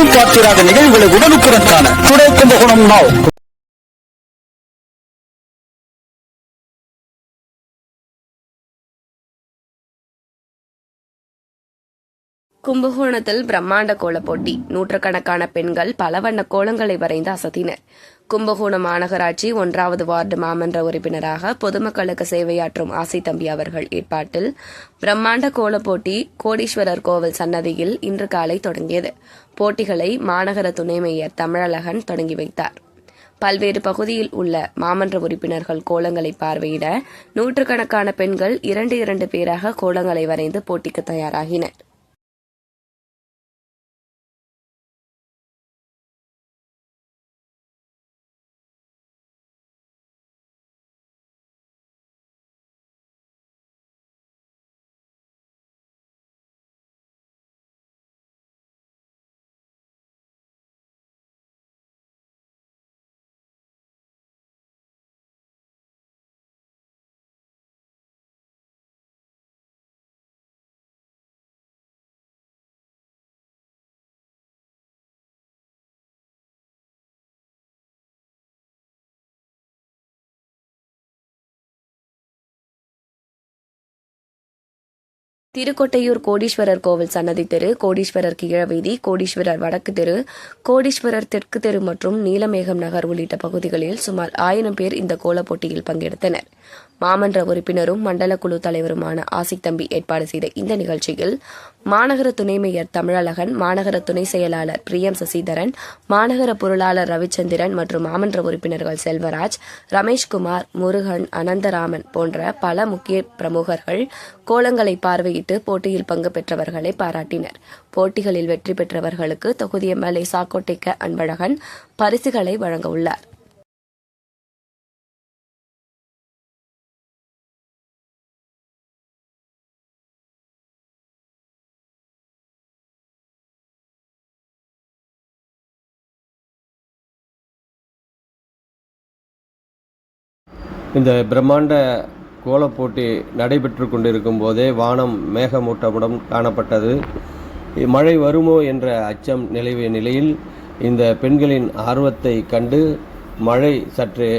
எங்கும் பார்த்திராத நிகழ்வுகளை உடனுக்குடன் காண துடை கும்பகோணம் நாவ். கும்பகோணத்தில் பிரம்மாண்ட கோலப் போட்டி. நூற்றுக்கணக்கான பெண்கள் பல வண்ண கோலங்களை வரைந்து அசத்தினர். கும்பகோணம் மாநகராட்சி ஒன்றாவது வார்டு மாமன்ற உறுப்பினராக பொதுமக்களுக்கு சேவையாற்றும் ஆசை தம்பி அவர்கள் ஏற்பாட்டில் பிரம்மாண்ட கோலப் போட்டி கோடீஸ்வரர் கோவில் சன்னதியில் இன்று காலை தொடங்கியது. போட்டிகளை மாநகர துணை மேயர் தமிழழகன் தொடங்கி வைத்தார். பல்வேறு பகுதியில் உள்ள மாமன்ற உறுப்பினர்கள் கோலங்களை பார்வையிட நூற்றுக்கணக்கான பெண்கள் இரண்டு இரண்டு பேராக கோலங்களை வரைந்து போட்டிக்கு தயாராகினர். திருக்கொட்டையூர் கோடீஸ்வரர் கோவில் சன்னதி தெரு கோடீஸ்வரர் கீழவீதி கோடீஸ்வரர் வடக்கு தெரு கோடீஸ்வரர் தெற்கு தெரு மற்றும் நீலமேகம் நகர் உள்ளிட்ட பகுதிகளில் சுமார் ஆயிரம் பேர் இந்த கோலப் போட்டியில் பங்கெடுத்தனர். மாமன்ற உறுப்பினரும் மண்டல குழு தலைவருமான ஆசிக் தம்பி ஏற்பாடு செய்த இந்த நிகழ்ச்சியில் மாநகர துணை மேயர் தமிழழகன் மாநகர துணை செயலாளர் பிரியம் சசிதரன் மாநகர பொருளாளர் ரவிச்சந்திரன் மற்றும் மாமன்ற உறுப்பினர்கள் செல்வராஜ் ரமேஷ்குமார் முருகன் அனந்தராமன் போன்ற பல முக்கிய பிரமுகர்கள் கோலங்களை பார்வையிட்டு போட்டியில் பங்கு பெற்றவர்களை பாராட்டினர். போட்டிகளில் வெற்றி பெற்றவர்களுக்கு தொகுதி எம்எல்ஏ சாக்கோட்டைக்க அன்பழகன் பரிசுகளை வழங்க உள்ளார். இந்த பிரம்மாண்ட கோலப் போட்டி நடைபெற்று கொண்டிருக்கும் போதே வானம் மேகமூட்டமுடன் காணப்பட்டது. மழை வருமோ என்ற அச்சம் நிலவிய நிலையில் இந்த பெண்களின் ஆர்வத்தை கண்டு மழை சற்று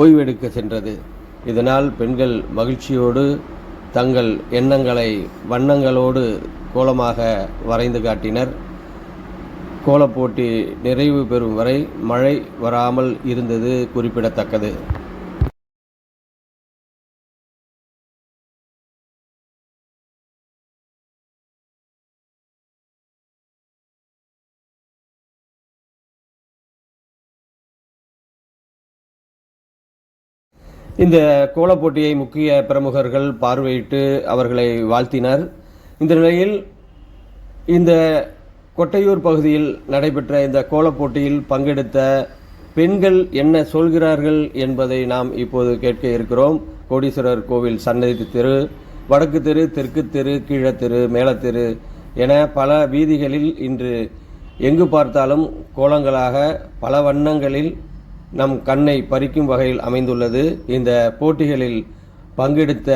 ஓய்வெடுக்க சென்றது. இதனால் பெண்கள் மகிழ்ச்சியோடு தங்கள் எண்ணங்களை வண்ணங்களோடு கோலமாக வரைந்து காட்டினர். கோலப்போட்டி நிறைவு பெறும் வரை மழை வராமல் இருந்தது குறிப்பிடத்தக்கது. இந்த கோலப்போட்டியை முக்கிய பிரமுகர்கள் பார்வையிட்டு அவர்களை வாழ்த்தினர். இந்த நிலையில் இந்த கொட்டையூர் பகுதியில் நடைபெற்ற இந்த கோலப் போட்டியில் பங்கெடுத்த பெண்கள் என்ன சொல்கிறார்கள் என்பதை நாம் இப்போது கேட்க இருக்கிறோம். கோடீஸ்வரர் கோவில் சன்னதி தெரு வடக்கு தெரு தெற்கு தெரு கீழத்தெரு மேலத்தெரு என பல வீதிகளில் இன்று எங்கு பார்த்தாலும் கோலங்களாக பல வண்ணங்களில் நம் கண்ணை பறிக்கும் வகையில் அமைந்துள்ளது. இந்த போட்டிகளில் பங்கெடுத்த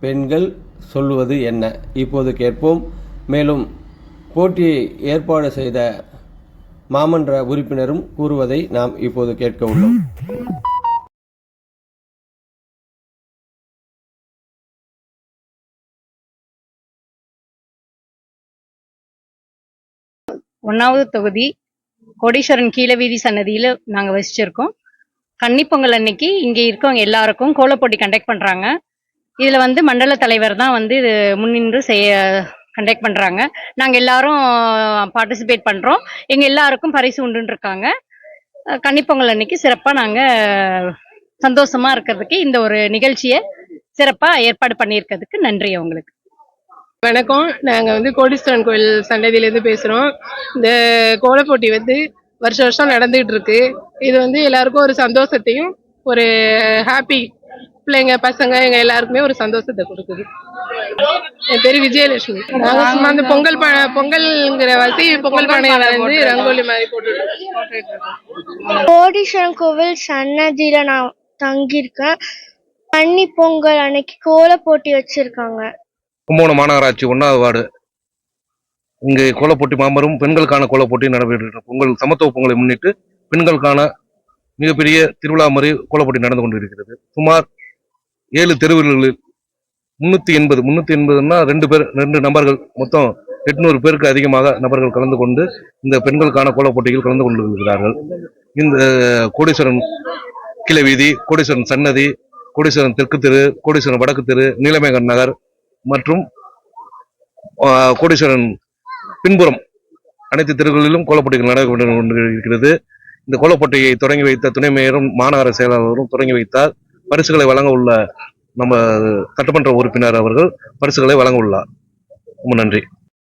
பெண்கள் சொல்லுவது என்ன? இப்போது கேட்போம். மேலும் போட்டியை ஏற்பாடு செய்த மாமன்ற உறுப்பினரும் கூறுவதை நாம் இப்போது கேட்க உள்ளோம். ஒன்னாவது தொகுதி கோடீஸ்வரன் கீழவீதி சன்னதியில நாங்க வசிச்சிருக்கோம். கன்னிப்பொங்கல் அன்னைக்கு இங்க இருக்கவங்க எல்லாருக்கும் கோலப்போட்டி கண்டக்ட் பண்றாங்க. இதுல வந்து மண்டல தலைவர் தான் வந்து இது முன்னின்று செய்ய கண்டக்ட் பண்றாங்க. நாங்க எல்லாரும் பார்ட்டிசிபேட் பண்றோம். எங்க எல்லாருக்கும் பரிசு உண்டுன்னு இருக்காங்க கன்னிப்பொங்கல் அன்னைக்கு சிறப்பா நாங்க சந்தோஷமா இருக்கிறதுக்கு இந்த ஒரு நிகழ்ச்சியை சிறப்பா ஏற்பாடு பண்ணியிருக்கிறதுக்கு நன்றி அவங்களுக்கு. வணக்கம். நாங்கள் வந்து கோடீஸ்வரன் கோயில் சன்னதியிலேருந்து பேசுகிறோம் இந்த கோலப்போட்டி வந்து வருஷம் வருஷம் நடந்துகிட்டு இருக்கு. இது வந்து எல்லாருக்கும் ஒரு சந்தோஷத்தையும் ஒரு ஹாப்பி பிள்ளைங்க பசங்க எங்க எல்லாருக்குமே ஒரு சந்தோஷத்தை கொடுக்குது. என் பேர் விஜயலட்சுமி. நாங்கள் சும்மா அந்த பொங்கல் பா பொங்கல்ங்கிற வசதி பொங்கல் பானையில வந்து ரங்கோலி மாதிரி போட்டுட்டு கோடீஸ்வரன் கோவில் சன்னதியில நான் தங்கியிருக்கேன். பன்னி பொங்கல் அன்னைக்கு கோல போட்டி வச்சிருக்காங்க. கும்பகோணம் மாநகராட்சி ஒன்றாவது வார்டு. இங்கு கோலப்போட்டி மாபெரும் பெண்களுக்கான கோலப்போட்டி நடைபெற்று பொங்கல் சமத்துவ பொங்கலை முன்னிட்டு பெண்களுக்கான மிகப்பெரிய திருவிழா முறை கோலப்போட்டி நடந்து கொண்டிருக்கிறது. சுமார் ஏழு தெருவுகளில் முன்னூற்றி எண்பது முன்னூற்றி எண்பதுன்னா ரெண்டு பேர் ரெண்டு நபர்கள் மொத்தம் எட்நூறு பேருக்கு அதிகமாக நபர்கள் கலந்து கொண்டு இந்த பெண்களுக்கான கோலப் போட்டியில் கலந்து கொண்டிருக்கிறார்கள். இந்த கோடீஸ்வரன் கிளை வீதி கோடீஸ்வரன் சன்னதி கோடீஸ்வரன் தெற்கு தெரு கோடீஸ்வரன் வடக்கு தெரு நீலமேகன் நகர் மற்றும் கோடீஸ்வரன் பின்புறம் அனைத்து தெருகளிலும் கோலப்போட்டிகள் நடைபெற்று கொண்டிருக்கிறது. இந்த கோலப்போட்டியை தொடங்கி வைத்த துணை மேயரும் மாநகர செயலாளரும் தொடங்கி வைத்தார். பரிசுகளை வழங்க உள்ள நம்ம சட்டமன்ற உறுப்பினர் அவர்கள் பரிசுகளை வழங்க உள்ளார். ரொம்ப நன்றி.